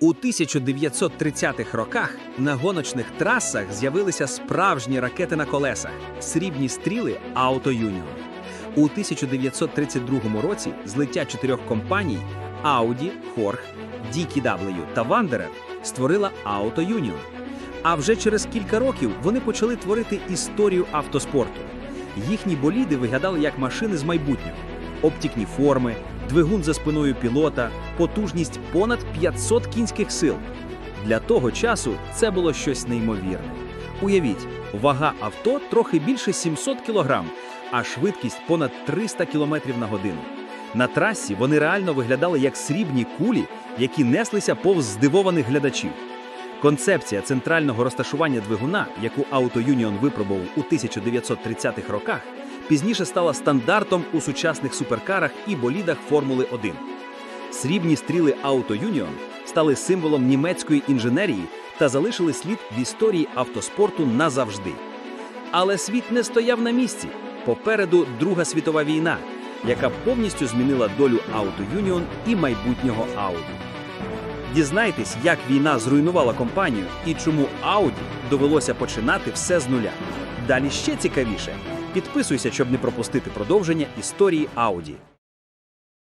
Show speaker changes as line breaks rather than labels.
У 1930-х роках на гоночних трасах з'явилися справжні ракети на колесах срібні стріли Auto Union. У 1932 році злиття чотирьох компаній Audi, Horch, DKW та Wanderer створила Auto Union. А вже через кілька років вони почали творити історію автоспорту. Їхні боліди виглядали як машини з майбутнього, обтікні форми, двигун за спиною пілота, потужність понад 500 кінських сил. Для того часу це було щось неймовірне. Уявіть, вага авто трохи більше 700 кг, а швидкість понад 300 км на годину. На трасі вони реально виглядали як срібні кулі, які неслися повз здивованих глядачів. Концепція центрального розташування двигуна, яку Auto Union випробував у 1930-х роках, пізніше стала стандартом у сучасних суперкарах і болідах Формули 1. Срібні стріли Auto Union стали символом німецької інженерії та залишили слід в історії автоспорту назавжди. Але світ не стояв на місці. Попереду Друга світова війна, яка повністю змінила долю Auto Union і майбутнього Audi. Дізнайтесь, як війна зруйнувала компанію і чому Audi довелося починати все з нуля. Далі ще цікавіше. Підписуйся, щоб не пропустити продовження історії Audi.